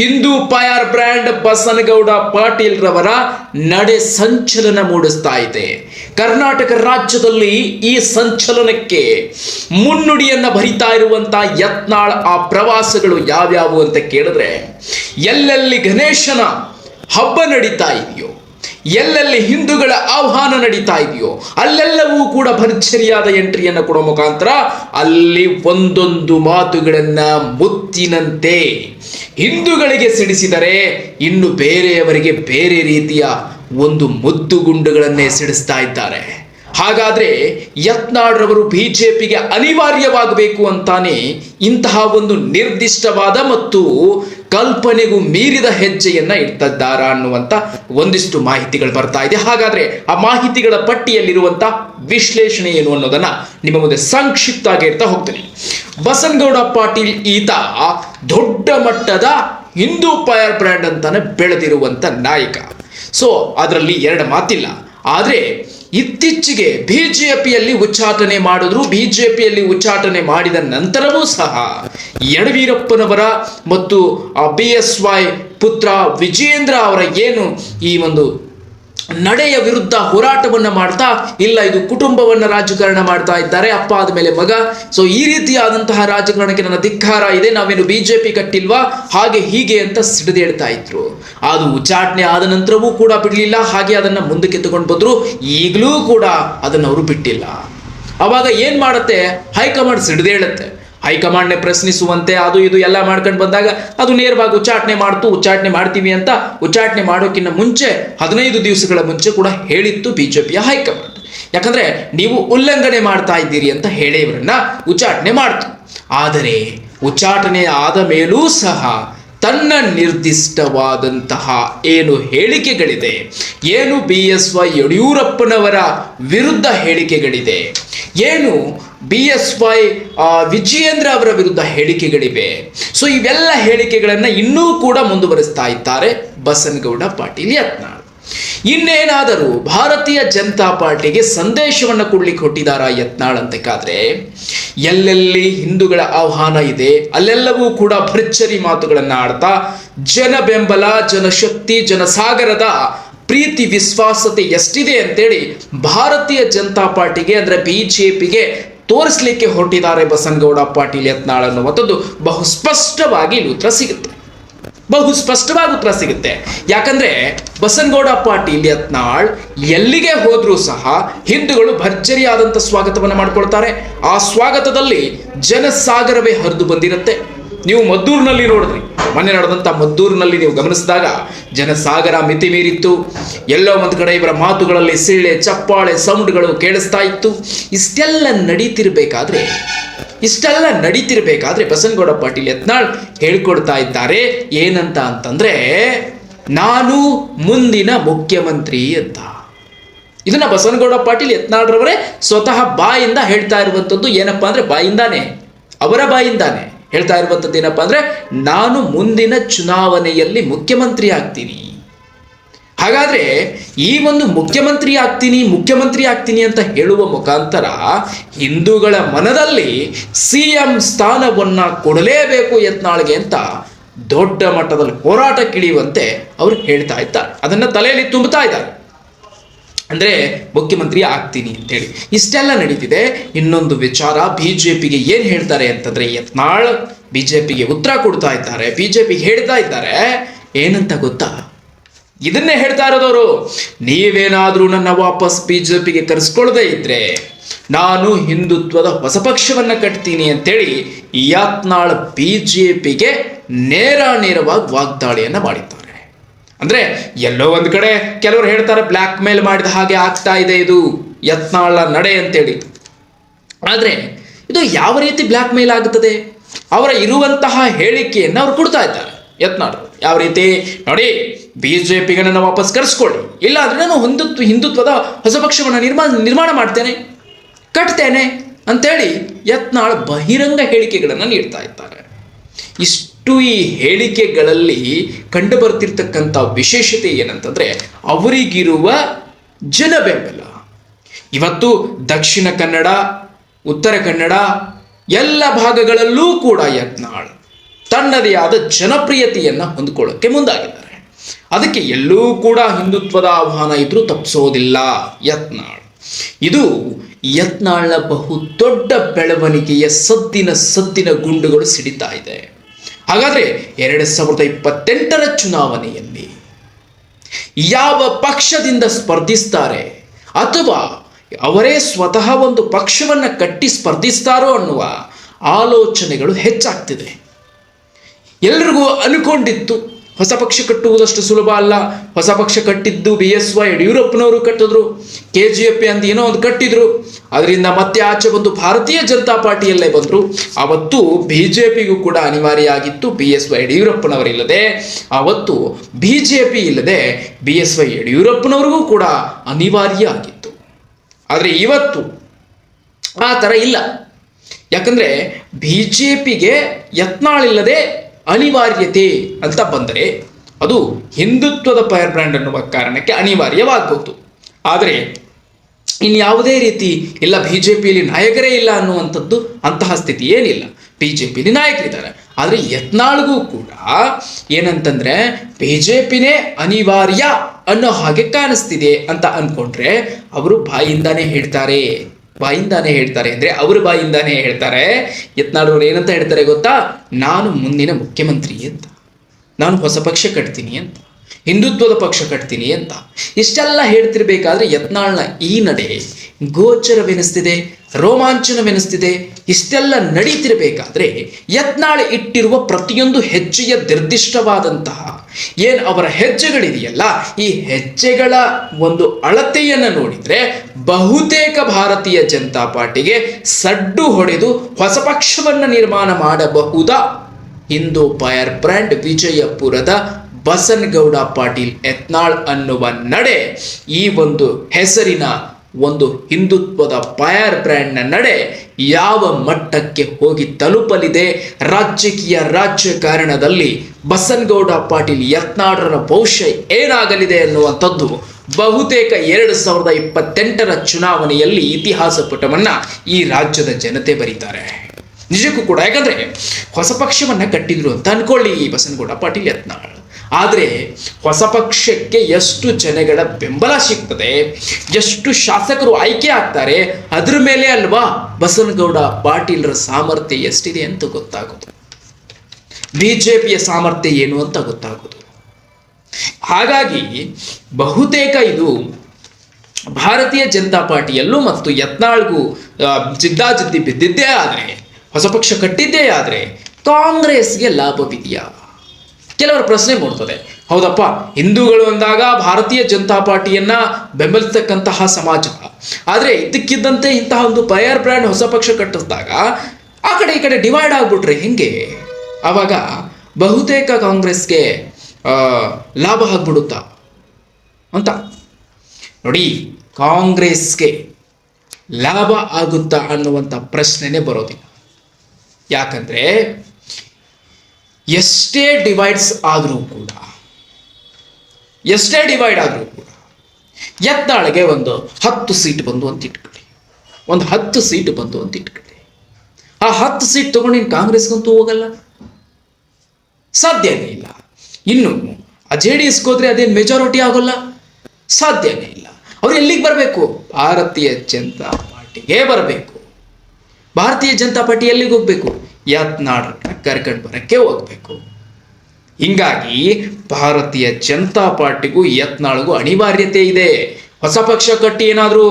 Hindu fire brand Basanagouda Patil ರವರ ನಡೆ ಸಂಚಲನ ಮೂಡಿಸ್ತಾ ಇದೆ. ಕರ್ನಾಟಕ ರಾಜ್ಯದಲ್ಲಿ ಈ ಸಂಚಲನಕ್ಕೆ ಮುನ್ನುಡಿಯನ್ನ ಭರಿತಾ ಇರುವಂತ ಯತ್ನಾಳ್ ಆ ಪ್ರವಾಸಗಳು ಯಾವ್ಯಾವು ಅಂತ ಕೇಳಿದ್ರೆ, ಎಲ್ಲೆಲ್ಲಿ ಗಣೇಶನ ಹಬ್ಬ ನಡೀತಾ ಇದೆಯೋ, ಎಲ್ಲೆಲ್ಲಿ ಹಿಂದೂಗಳ ಆಹ್ವಾನ ನಡೀತಾ ಇದೆಯೋ, ಅಲ್ಲೆಲ್ಲವೂ ಕೂಡ ಭರ್ಜರಿಯಾದ ಎಂಟ್ರಿಯನ್ನು ಕೊಡೋ ಮುಖಾಂತರ ಅಲ್ಲಿ ಒಂದೊಂದು ಮಾತುಗಳನ್ನ ಮುತ್ತಿನಂತೆ ಹಿಂದೂಗಳಿಗೆ ಸಿಡಿಸಿದರೆ ಇನ್ನು ಬೇರೆಯವರಿಗೆ ಬೇರೆ ರೀತಿಯ ಒಂದು ಮುದ್ದು ಗುಂಡುಗಳನ್ನೇ ಸಿಡಿಸ್ತಾ ಇದ್ದಾರೆ. ಹಾಗಾದ್ರೆ ಯತ್ನಾಳ್ರವರು ಬಿಜೆಪಿಗೆ ಅನಿವಾರ್ಯವಾಗಬೇಕು ಅಂತಾನೆ ಇಂತಹ ಒಂದು ನಿರ್ದಿಷ್ಟವಾದ ಮತ್ತು ಕಲ್ಪನೆಗೂ ಮೀರಿದ ಹೆಜ್ಜೆಯನ್ನ ಇಟ್ಟದ್ದಾರ ಅನ್ನುವಂತ ಒಂದಿಷ್ಟು ಮಾಹಿತಿಗಳು ಬರ್ತಾ ಇದೆ. ಹಾಗಾದ್ರೆ ಆ ಮಾಹಿತಿಗಳ ಪಟ್ಟಿಯಲ್ಲಿರುವಂತ ವಿಶ್ಲೇಷಣೆ ಏನು ಅನ್ನೋದನ್ನ ನಿಮ್ಮ ಮುಂದೆ ಸಂಕ್ಷಿಪ್ತವಾಗಿ ಇರ್ತಾ ಹೋಗ್ತೀನಿ. ಬಸನಗೌಡ ಪಾಟೀಲ್ ಈತ ದೊಡ್ಡ ಮಟ್ಟದ ಹಿಂದೂ ಫೈರ್ ಬ್ರ್ಯಾಂಡ್ ಅಂತಾನೆ ಬೆಳೆದಿರುವಂತ ನಾಯಕ. ಸೊ ಅದರಲ್ಲಿ ಎರಡು ಮಾತಿಲ್ಲ. ಆದ್ರೆ ಇತ್ತೀಚೆಗೆ ಬಿಜೆಪಿಯಲ್ಲಿ ಉಚ್ಚಾಟನೆ ಮಾಡಿದ್ರು. ಬಿಜೆಪಿಯಲ್ಲಿ ಉಚ್ಚಾಟನೆ ಮಾಡಿದ ನಂತರವೂ ಸಹ ಯಡವೀರಪ್ಪನವರ ಮತ್ತು ಬಿ ಎಸ್ ವೈ ಪುತ್ರ ವಿಜೇಂದ್ರ ಅವರ ಏನು ಈ ಒಂದು ನಡೆಯ ವಿರುದ್ಧ ಹೋರಾಟವನ್ನ ಮಾಡ್ತಾ ಇಲ್ಲ, ಇದು ಕುಟುಂಬವನ್ನ ರಾಜಕಾರಣ ಮಾಡ್ತಾ ಇದ್ದಾರೆ, ಅಪ್ಪ ಆದಮೇಲೆ ಮಗ. ಸೊ ಈ ರೀತಿಯಾದಂತಹ ರಾಜಕಾರಣಕ್ಕೆ ನನ್ನ ಧಿಕ್ಕಾರ ಇದೆ, ನಾವೇನು ಬಿಜೆಪಿ ಕಟ್ಟಿಲ್ವಾ? ಹಾಗೆ ಹೀಗೆ ಅಂತ ಸಿಡಿದೇಳ್ತಾ ಇದ್ರು. ಅದು ಉಚ್ಚಾಟನೆ ಆದ ನಂತರವೂ ಕೂಡ ಬಿಡಲಿಲ್ಲ, ಹಾಗೆ ಅದನ್ನ ಮುಂದಕ್ಕೆ ತಗೊಂಡು ಬಂದ್ರು. ಈಗಲೂ ಕೂಡ ಅದನ್ನ ಅವರು ಬಿಟ್ಟಿಲ್ಲ. ಅವಾಗ ಏನ್ ಮಾಡುತ್ತೆ? ಹೈಕಮಾಂಡ್ ಸಿಡಿದೇಳುತ್ತೆ ಹೈಕಮಾಂಡ್ನೆ ಪ್ರಶ್ನಿಸುವಂತೆ ಅದು ಇದು ಎಲ್ಲ ಮಾಡ್ಕೊಂಡು ಬಂದಾಗ ಅದು ನೇರವಾಗಿ ಉಚ್ಚಾಟನೆ ಮಾಡ್ತು, ಉಚ್ಚಾಟನೆ ಮಾಡ್ತೀವಿ ಅಂತ ಉಚ್ಚಾಟನೆ ಮಾಡೋಕ್ಕಿಂತ ಮುಂಚೆ, ಹದಿನೈದು ದಿವಸಗಳ ಮುಂಚೆ ಕೂಡ ಹೇಳಿತ್ತು ಬಿಜೆಪಿಯ ಹೈಕಮಾಂಡ್. ಯಾಕಂದ್ರೆ ನೀವು ಉಲ್ಲಂಘನೆ ಮಾಡ್ತಾ ಇದ್ದೀರಿ ಅಂತ ಹೇಳಿ ಇವರನ್ನ ಉಚ್ಚಾಟನೆ ಮಾಡ್ತು. ಆದರೆ ಉಚ್ಚಾಟನೆ ಆದ ಮೇಲೂ ಸಹ ತನ್ನ ನಿರ್ದಿಷ್ಟವಾದಂತಹ ಏನು ಹೇಳಿಕೆಗಳಿದೆ, ಏನು ಬಿ ಎಸ್ ವೈ ಯಡಿಯೂರಪ್ಪನವರ ವಿರುದ್ಧ ಹೇಳಿಕೆಗಳಿದೆ, ಏನು ಬಿ ಎಸ್ ವೈ ವಿಜಯೇಂದ್ರ ಅವರ ವಿರುದ್ಧ ಹೇಳಿಕೆಗಳಿವೆ. ಸೊ ಇವೆಲ್ಲ ಹೇಳಿಕೆಗಳನ್ನು ಇನ್ನೂ ಕೂಡ ಮುಂದುವರಿಸ್ತಾ ಇದ್ದಾರೆ ಬಸನಗೌಡ ಪಾಟೀಲ್ ಯತ್ನಾಳ್. ಇನ್ನೇನಾದರೂ ಭಾರತೀಯ ಜನತಾ ಪಾರ್ಟಿಗೆ ಸಂದೇಶವನ್ನು ಕೊಡ್ಲಿಕ್ಕೆ ಹೊಟ್ಟಿದಾರ ಯತ್ನಾಳ್ ಅಂತಕ್ಕಾದ್ರೆ ಎಲ್ಲೆಲ್ಲಿ ಹಿಂದೂಗಳ ಆಹ್ವಾನ ಇದೆ, ಅಲ್ಲೆಲ್ಲವೂ ಕೂಡ ಭರ್ಜರಿ ಮಾತುಗಳನ್ನು ಆಡ್ತಾ, ಜನ ಬೆಂಬಲ ಜನಶಕ್ತಿ ಜನಸಾಗರದ ಪ್ರೀತಿ, ವಿಶ್ವಾಸತೆ ಎಷ್ಟಿದೆ ಅಂತೇಳಿ ಭಾರತೀಯ ಜನತಾ ಪಾರ್ಟಿಗೆ ಅಂದ್ರೆ ಬಿಜೆಪಿಗೆ ತೋರಿಸ್ಲಿಕ್ಕೆ ಹೊರಟಿದ್ದಾರೆ ಬಸನಗೌಡ ಪಾಟೀಲ್ ಯತ್ನಾಳ್ ಅನ್ನುವಂಥದ್ದು ಬಹು ಸ್ಪಷ್ಟವಾಗಿ ಇಲ್ಲಿ ಉತ್ತರ ಸಿಗುತ್ತೆ. ಬಹು ಸ್ಪಷ್ಟವಾಗಿ ಉತ್ತರ ಸಿಗುತ್ತೆ. ಯಾಕಂದ್ರೆ ಬಸನಗೌಡ ಪಾಟೀಲ್ ಯತ್ನಾಳ್ ಎಲ್ಲಿಗೆ ಹೋದ್ರೂ ಸಹ ಹಿಂದೂಗಳು ಭರ್ಜರಿಯಾದಂಥ ಸ್ವಾಗತವನ್ನು ಮಾಡಿಕೊಳ್ತಾರೆ. ಆ ಸ್ವಾಗತದಲ್ಲಿ ಜನಸಾಗರವೇ ಹರಿದು ಬಂದಿರುತ್ತೆ. ನೀವು ಮದ್ದೂರಿನಲ್ಲಿ ನೋಡಿದ್ರಿ. ಮೊನ್ನೆ ನಡೆದಂಥ ಮದ್ದೂರಿನಲ್ಲಿ ನೀವು ಗಮನಿಸಿದಾಗ ಜನಸಾಗರ ಮಿತಿ ಮೀರಿತ್ತು. ಎಲ್ಲೋ ಒಂದು ಕಡೆ ಇವರ ಮಾತುಗಳಲ್ಲಿ ಸೀಳೆ, ಚಪ್ಪಾಳೆ ಸೌಂಡ್ಗಳು ಕೇಳಿಸ್ತಾ ಇತ್ತು. ಇಷ್ಟೆಲ್ಲ ನಡೀತಿರ್ಬೇಕಾದ್ರೆ ಇಷ್ಟೆಲ್ಲ ನಡೀತಿರ್ಬೇಕಾದ್ರೆ ಬಸನಗೌಡ ಪಾಟೀಲ್ ಯತ್ನಾಳ್ ಹೇಳ್ಕೊಡ್ತಾ ಇದ್ದಾರೆ. ಏನಂತ ಅಂತಂದ್ರೆ, ನಾನು ಮುಂದಿನ ಮುಖ್ಯಮಂತ್ರಿ ಅಂತ. ಇದನ್ನ ಬಸನಗೌಡ ಪಾಟೀಲ್ ಯತ್ನಾಳ್ರವರೇ ಸ್ವತಃ ಬಾಯಿಂದ ಹೇಳ್ತಾ ಇರುವಂಥದ್ದು ಏನಪ್ಪಾ ಅಂದ್ರೆ ಬಾಯಿಂದಾನೆ. ಅವರ ಬಾಯಿಂದಾನೆ. ಹೇಳ್ತಾ ಇರುವಂಥದ್ದು ಏನಪ್ಪಾ ಅಂದರೆ, ನಾನು ಮುಂದಿನ ಚುನಾವಣೆಯಲ್ಲಿ ಮುಖ್ಯಮಂತ್ರಿ ಆಗ್ತೀನಿ. ಹಾಗಾದರೆ, ಈ ಒಂದು ಮುಖ್ಯಮಂತ್ರಿ ಆಗ್ತೀನಿ ಮುಖ್ಯಮಂತ್ರಿ ಆಗ್ತೀನಿ ಅಂತ ಹೇಳುವ ಮುಖಾಂತರ, ಹಿಂದೂಗಳ ಮನದಲ್ಲಿ ಸಿ ಎಂ ಸ್ಥಾನವನ್ನು ಕೊಡಲೇಬೇಕು ಯತ್ನಾಳ್ಗೆ ಅಂತ ದೊಡ್ಡ ಮಟ್ಟದಲ್ಲಿ ಹೋರಾಟಕ್ಕಿಳಿಯುವಂತೆ ಅವರು ಹೇಳ್ತಾ ಇದ್ದಾರೆ. ಅದನ್ನು ತಲೆಯಲ್ಲಿ ತುಂಬುತ್ತಾ ಇದ್ದಾರೆ. ಅಂದ್ರೆ ಮುಖ್ಯಮಂತ್ರಿ ಆಗ್ತೀನಿ ಅಂತೇಳಿ ಇಷ್ಟೆಲ್ಲ ನಡೀತಿದೆ. ಇನ್ನೊಂದು ವಿಚಾರ ಬಿ ಜೆ ಪಿಗೆ ಏನು ಹೇಳ್ತಾರೆ ಅಂತಂದರೆ ಯತ್ನಾಳ್ ಪಿಗೆ ಉತ್ತರ ಕೊಡ್ತಾ ಇದ್ದಾರೆ. ಬಿ ಜೆ ಪಿಗೆ ಹೇಳ್ತಾ ಇದ್ದಾರೆ, ಏನಂತ ಗೊತ್ತಾ? ಇದನ್ನೇ ಹೇಳ್ತಾ ಇರೋದವರು. ನೀವೇನಾದರೂ ನನ್ನ ವಾಪಸ್ ಬಿ ಜೆ ಪಿಗೆ ಕರೆಸ್ಕೊಳ್ಳದೇ ಇದ್ರೆ ನಾನು ಹಿಂದುತ್ವದ ಹೊಸ ಪಕ್ಷವನ್ನು ಕಟ್ತೀನಿ ಅಂತೇಳಿ ಯತ್ನಾಳ್ ಪಿಗೆ ನೇರ ನೇರವಾಗಿ ವಾಗ್ದಾಳಿಯನ್ನು ಮಾಡಿದ್ದಾರೆ ಅಂದ್ರೆ ಎಲ್ಲೋ ಒಂದ್ ಕಡೆ ಕೆಲವರು ಹೇಳ್ತಾರೆ ಬ್ಲ್ಯಾಕ್ ಮೇಲ್ ಮಾಡಿದ ಹಾಗೆ ಆಗ್ತಾ ಇದೆ ಇದು, ಯತ್ನಾಳ ನಡೆ ಅಂತೇಳಿ. ಆದ್ರೆ ಇದು ಯಾವ ರೀತಿ ಬ್ಲ್ಯಾಕ್ ಮೇಲ್ ಆಗುತ್ತದೆ? ಅವರ ಇರುವಂತಹ ಹೇಳಿಕೆಯನ್ನು ಅವ್ರು ಕೊಡ್ತಾ ಇದ್ದಾರೆ ಯತ್ನಾಳ್ ಯಾವ ರೀತಿ? ನೋಡಿ ಪಿಗೆ ನನ್ನ ವಾಪಸ್ ಕರೆಸ್ಕೊಳ್ಳಿ. ಇಲ್ಲ ಅಂದ್ರೆ ನಾನು ಹಿಂದುತ್ವ, ಹಿಂದುತ್ವದ ಹೊಸ ಪಕ್ಷವನ್ನು ನಿರ್ಮಾಣ ನಿರ್ಮಾಣ ಮಾಡ್ತೇನೆ, ಕಟ್ತೇನೆ ಅಂತೇಳಿ ಯತ್ನಾಳ್ ಬಹಿರಂಗ ಹೇಳಿಕೆಗಳನ್ನು ನೀಡ್ತಾ ಇದ್ದಾರೆ. ಇಷ್ಟು ಈ ಹೇಳಿಕೆಗಳಲ್ಲಿ ಕಂಡು ಬರ್ತಿರ್ತಕ್ಕಂಥ ವಿಶೇಷತೆ ಏನಂತಂದ್ರೆ ಅವರಿಗಿರುವ ಜನ ಬೆಂಬಲ ಇವತ್ತು ದಕ್ಷಿಣ ಕನ್ನಡ, ಉತ್ತರ ಕನ್ನಡ ಎಲ್ಲ ಭಾಗಗಳಲ್ಲೂ ಕೂಡ ಯತ್ನಾಳ್ ತನ್ನದೇ ಆದ ಜನಪ್ರಿಯತೆಯನ್ನು ಹೊಂದಿಕೊಳ್ಳೋಕೆ ಮುಂದಾಗಿದ್ದಾರೆ. ಅದಕ್ಕೆ ಎಲ್ಲೂ ಕೂಡ ಹಿಂದುತ್ವದ ಆಹ್ವಾನ ಇದ್ರೂ ತಪ್ಪಿಸೋದಿಲ್ಲ ಯತ್ನಾಳ್. ಇದು ಯತ್ನಾಳ್ನ ಬಹು ದೊಡ್ಡ ಬೆಳವಣಿಗೆಯ ಸದ್ದಿನ ಸದ್ದಿನ ಗುಂಡುಗಳು ಸಿಡಿತಾ ಇದೆ. ಹಾಗಾದ್ರೆ ಎರಡು ಸಾವಿರದ ಇಪ್ಪತ್ತೆಂಟರ ಚುನಾವಣೆಯಲ್ಲಿ ಯಾವ ಪಕ್ಷದಿಂದ ಸ್ಪರ್ಧಿಸ್ತಾರೆ ಅಥವಾ ಅವರೇ ಸ್ವತಃ ಒಂದು ಪಕ್ಷವನ್ನು ಕಟ್ಟಿ ಸ್ಪರ್ಧಿಸ್ತಾರೋ ಅನ್ನುವ ಆಲೋಚನೆಗಳು ಹೆಚ್ಚಾಗ್ತಿದೆ. ಎಲ್ರಿಗೂ ಅನ್ಕೊಂಡಿತ್ತು ಹೊಸ ಪಕ್ಷ ಕಟ್ಟುವುದಷ್ಟು ಸುಲಭ ಅಲ್ಲ. ಹೊಸ ಪಕ್ಷ ಕಟ್ಟಿದ್ದು ಬಿ ಎಸ್ ವೈ ಯಡಿಯೂರಪ್ಪನವರು ಕಟ್ಟಿದ್ರು. ಕೆ ಜಿ ಎಫ್ ಅಂತ ಏನೋ ಒಂದು ಕಟ್ಟಿದ್ರು. ಅದರಿಂದ ಮತ್ತೆ ಆಚೆ ಬಂದು ಭಾರತೀಯ ಜನತಾ ಪಾರ್ಟಿಯಲ್ಲೇ ಬಂದರು. ಅವತ್ತು ಬಿ ಜೆ ಪಿಗೂ ಕೂಡ ಅನಿವಾರ್ಯ ಆಗಿತ್ತು ಬಿ ಎಸ್ ವೈ ಯಡಿಯೂರಪ್ಪನವರಿಲ್ಲದೆ. ಆವತ್ತು ಬಿ ಜೆ ಪಿ ಇಲ್ಲದೆ ಬಿ ಎಸ್ ವೈ ಯಡಿಯೂರಪ್ಪನವ್ರಿಗೂ ಕೂಡ ಅನಿವಾರ್ಯ ಆಗಿತ್ತು ಆದರೆ ಇವತ್ತು ಆ ಥರ ಇಲ್ಲ. ಯಾಕಂದರೆ ಬಿ ಜೆ ಪಿಗೆ ಯತ್ನಾಳಿಲ್ಲದೆ ಅನಿವಾರ್ಯತೆ ಅಂತ ಬಂದರೆ ಅದು ಹಿಂದುತ್ವದ ಫೈರ್ ಬ್ರ್ಯಾಂಡ್ ಅನ್ನುವ ಕಾರಣಕ್ಕೆ ಅನಿವಾರ್ಯವಾಗಬಹುದು. ಆದರೆ ಇನ್ಯಾವುದೇ ರೀತಿ ಇಲ್ಲ ಬಿ ಜೆ ಪಿಯಲ್ಲಿ ನಾಯಕರೇ ಇಲ್ಲ ಅನ್ನುವಂಥದ್ದು ಅಂತಹ ಸ್ಥಿತಿ ಏನಿಲ್ಲ. ಬಿ ಜೆ ಪಿಲಿ ನಾಯಕರಿದ್ದಾರೆ. ಆದರೆ ಯತ್ನಾಳ್ಗೂ ಕೂಡ ಏನಂತಂದ್ರೆ ಬಿ ಜೆ ಪಿನೇ ಅನಿವಾರ್ಯ ಅನ್ನೋ ಹಾಗೆ ಕಾಣಿಸ್ತಿದೆ ಅಂತ ಅಂದ್ಕೊಂಡ್ರೆ ಅವರು ಬಾಯಿಂದಾನೇ ಹೇಳ್ತಾರೆ. ಬಾಯಿಂದಾನೇ ಹೇಳ್ತಾರೆ. ಅಂದ್ರೆ ಅವ್ರ ಬಾಯಿಂದಾನೇ ಹೇಳ್ತಾರೆ. ಯತ್ನಾಳವ್ರು ಏನಂತ ಹೇಳ್ತಾರೆ ಗೊತ್ತಾ? ನಾನು ಮುಂದಿನ ಮುಖ್ಯಮಂತ್ರಿ ಅಂತ. ನಾನು ಹೊಸ ಪಕ್ಷ ಕಟ್ತೀನಿ ಅಂತ. ಹಿಂದುತ್ವದ ಪಕ್ಷ ಕಟ್ತೀನಿ ಅಂತ. ಇಷ್ಟೆಲ್ಲ ಹೇಳ್ತಿರ್ಬೇಕಾದ್ರೆ ಯತ್ನಾಳ್ನ ಈ ನಡೆ ಗೋಚರವೆನಿಸ್ತಿದೆ, ರೋಮಾಂಚನವೆನಿಸ್ತಿದೆ. ಇಷ್ಟೆಲ್ಲ ನಡೀತಿರ್ಬೇಕಾದ್ರೆ ಯತ್ನಾಳ್ ಇಟ್ಟಿರುವ ಪ್ರತಿಯೊಂದು ಹೆಜ್ಜೆಯ ನಿರ್ದಿಷ್ಟವಾದಂತಹ ಏನ್ ಅವರ ಹೆಜ್ಜೆಗಳಿದೆಯಲ್ಲ, ಈ ಹೆಜ್ಜೆಗಳ ಒಂದು ಅಳತೆಯನ್ನು ನೋಡಿದರೆ ಬಹುತೇಕ ಭಾರತೀಯ ಜನತಾ ಪಾರ್ಟಿಗೆ ಸಡ್ಡು ಹೊಡೆದು ಹೊಸ ಪಕ್ಷವನ್ನು ನಿರ್ಮಾಣ ಮಾಡಬಹುದಾ? ಇಂದು ಫೈರ್ ಬ್ರ್ಯಾಂಡ್ ವಿಜಯಪುರದ ಬಸನ್ಗೌಡ ಪಾಟೀಲ್ ಯತ್ನಾಳ್ ಅನ್ನುವ ನಡೆ ಈ ಒಂದು ಹೆಸರಿನ ಒಂದು ಹಿಂದುತ್ವದ ಫೈರ್ ಬ್ರ್ಯಾಂಡ್ನ ನಡೆ ಯಾವ ಮಟ್ಟಕ್ಕೆ ಹೋಗಿ ತಲುಪಲಿದೆ? ರಾಜಕೀಯ ರಾಜಕಾರಣದಲ್ಲಿ ಬಸನ್ಗೌಡ ಪಾಟೀಲ್ ಯತ್ನಾಡರ ಭವಿಷ್ಯ ಏನಾಗಲಿದೆ ಎನ್ನುವಂಥದ್ದು ಬಹುತೇಕ ಎರಡು ಸಾವಿರದ ಇಪ್ಪತ್ತೆಂಟರ ಚುನಾವಣೆಯಲ್ಲಿ ಇತಿಹಾಸ ಪುಟವನ್ನು ಈ ರಾಜ್ಯದ ಜನತೆ ಬರೀತಾರೆ. ನಿಜಕ್ಕೂ ಕೂಡ ಯಾಕಂದರೆ ಹೊಸ ಪಕ್ಷವನ್ನು ಕಟ್ಟಿದ್ರು ಅಂತ ಅನ್ಕೊಳ್ಳಿ ಈ ಬಸನಗೌಡ ಪಾಟೀಲ್ ಯತ್ನಾಳ್. ಆದರೆ ಹೊಸ ಪಕ್ಷಕ್ಕೆ ಎಷ್ಟು ಜನಗಳ ಬೆಂಬಲ ಸಿಗ್ತದೆ, ಎಷ್ಟು ಶಾಸಕರು ಆಯ್ಕೆ ಆಗ್ತಾರೆ, ಅದ್ರ ಮೇಲೆ ಅಲ್ವಾ ಬಸನಗೌಡ ಪಾಟೀಲರ ಸಾಮರ್ಥ್ಯ ಎಷ್ಟಿದೆ ಅಂತ ಗೊತ್ತಾಗೋದು. ಬಿಜೆಪಿಯ ಸಾಮರ್ಥ್ಯ ಏನು ಅಂತ ಗೊತ್ತಾಗೋದು. ಹಾಗಾಗಿ ಬಹುತೇಕ ಇದು ಭಾರತೀಯ ಜನತಾ ಪಾರ್ಟಿಯಲ್ಲೂ ಮತ್ತು ಯತ್ನಾಳ್ಗೂ ಜಿದ್ದಾಜಿದ್ದಿ ಬಿದ್ದಿದ್ದೇ ಆದರೆ, ಹೊಸ ಪಕ್ಷ ಕಟ್ಟಿದ್ದೇ ಆದರೆ ಕಾಂಗ್ರೆಸ್ಗೆ ಲಾಭವಿದೆಯಾ? ಕೆಲವರ ಪ್ರಶ್ನೆ ಮೂಡ್ತದೆ. ಹೌದಪ್ಪ, ಹಿಂದೂಗಳು ಅಂದಾಗ ಭಾರತೀಯ ಜನತಾ ಪಾರ್ಟಿಯನ್ನ ಬೆಂಬಲಿಸ್ತಕ್ಕಂತಹ ಸಮಾಜ. ಆದರೆ ಇದ್ದಕ್ಕಿದ್ದಂತೆ ಇಂತಹ ಒಂದು ಫೈರ್ ಬ್ರ್ಯಾಂಡ್ ಹೊಸ ಪಕ್ಷ ಕಟ್ಟಿಸಿದಾಗ ಆ ಕಡೆ ಈ ಕಡೆ ಡಿವೈಡ್ ಆಗ್ಬಿಟ್ರೆ ಹೆಂಗೆ? ಅವಾಗ ಬಹುತೇಕ ಕಾಂಗ್ರೆಸ್ಗೆ ಲಾಭ ಆಗ್ಬಿಡುತ್ತಾ? ಅಂತ. ನೋಡಿ, ಕಾಂಗ್ರೆಸ್ಗೆ ಲಾಭ ಆಗುತ್ತಾ ಅನ್ನುವಂಥ ಪ್ರಶ್ನೆನೇ ಬರೋದಿಲ್ಲ. ಯಾಕಂದ್ರೆ ಎಷ್ಟೇ ಡಿವೈಡ್ಸ್ ಆದರೂ ಕೂಡ, ಎಷ್ಟೇ ಡಿವೈಡ್ ಆದರೂ ಕೂಡ ಎತ್ನಾಳಿಗೆ ಒಂದು ಹತ್ತು ಸೀಟ್ ಬಂದು ಅಂತ ಇಟ್ಕೊಳ್ಳಿ. ಒಂದು ಹತ್ತು ಸೀಟ್ ಬಂದು ಅಂತ ಇಟ್ಕೊಳ್ಳಿ. ಆ ಹತ್ತು ಸೀಟ್ ತೊಗೊಂಡು ನೀನು ಕಾಂಗ್ರೆಸ್ಗಂತೂ ಹೋಗಲ್ಲ. ಸಾಧ್ಯನೇ ಇಲ್ಲ. ಇನ್ನು ಆ ಜೆ ಡಿ ಎಸ್ಗೆ ಹೋದ್ರೆ ಅದೇನು ಮೆಜಾರಿಟಿ ಆಗೋಲ್ಲ. ಸಾಧ್ಯನೇ ಇಲ್ಲ. ಅವ್ರು ಎಲ್ಲಿಗೆ ಬರಬೇಕು? ಭಾರತೀಯ ಜನತಾ ಪಾರ್ಟಿಗೆ ಬರಬೇಕು. ಭಾರತೀಯ ಜನತಾ ಪಾರ್ಟಿ ಎಲ್ಲಿಗೆ ಹೋಗ್ಬೇಕು? ಯತ್ನಾಳನ್ನ ಕರ್ಕೊಂಡು ಬರೋಕ್ಕೆ ಹೋಗ್ಬೇಕು. ಹಿಂಗಾಗಿ ಭಾರತೀಯ ಜನತಾ ಪಾರ್ಟಿಗೂ ಯತ್ನಾಳ್ಗೂ ಅನಿವಾರ್ಯತೆ ಇದೆ. ಹೊಸ ಪಕ್ಷ ಕಟ್ಟಿ ಏನಾದರೂ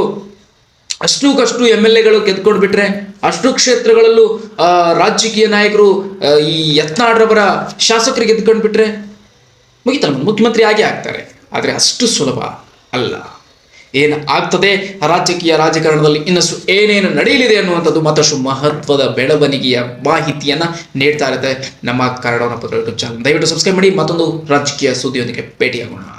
ಅಷ್ಟು ಕಷ್ಟು ಎಂ ಎಲ್ ಎಗಳು ಗೆದ್ಕೊಂಡು ಬಿಟ್ರೆ ಅಷ್ಟು ಕ್ಷೇತ್ರಗಳಲ್ಲೂ ರಾಜಕೀಯ ನಾಯಕರು ಈ ಯತ್ನಾಡ್ರವರ ಶಾಸಕರಿಗೆ ಗೆದ್ಕೊಂಡು ಬಿಟ್ರೆ ಮುಗಿತ ಮುಖ್ಯಮಂತ್ರಿ ಆಗಿ ಆಗ್ತಾರೆ. ಆದರೆ ಅಷ್ಟು ಸುಲಭ ಅಲ್ಲ. ಏನು ಆಗ್ತದೆ ರಾಜಕೀಯ ರಾಜಕಾರಣದಲ್ಲಿ ಇನ್ನಷ್ಟು ಏನೇನು ನಡೆಯಲಿದೆ ಅನ್ನುವಂಥದ್ದು ಮತ್ತಷ್ಟು ಮಹತ್ವದ ಬೆಳವಣಿಗೆಯ ಮಾಹಿತಿಯನ್ನ ನೀಡ್ತಾ ಇರುತ್ತೆ ನಮ್ಮ ಕನ್ನಡ ಪತ್ರ ದಯವಿಟ್ಟು ಸಬ್ಸ್ಕ್ರೈಬ್ ಮಾಡಿ ಮತ್ತೊಂದು ರಾಜಕೀಯ ಸುದ್ದಿಯೊಂದಿಗೆ ಭೇಟಿಯಾಗೋಣ.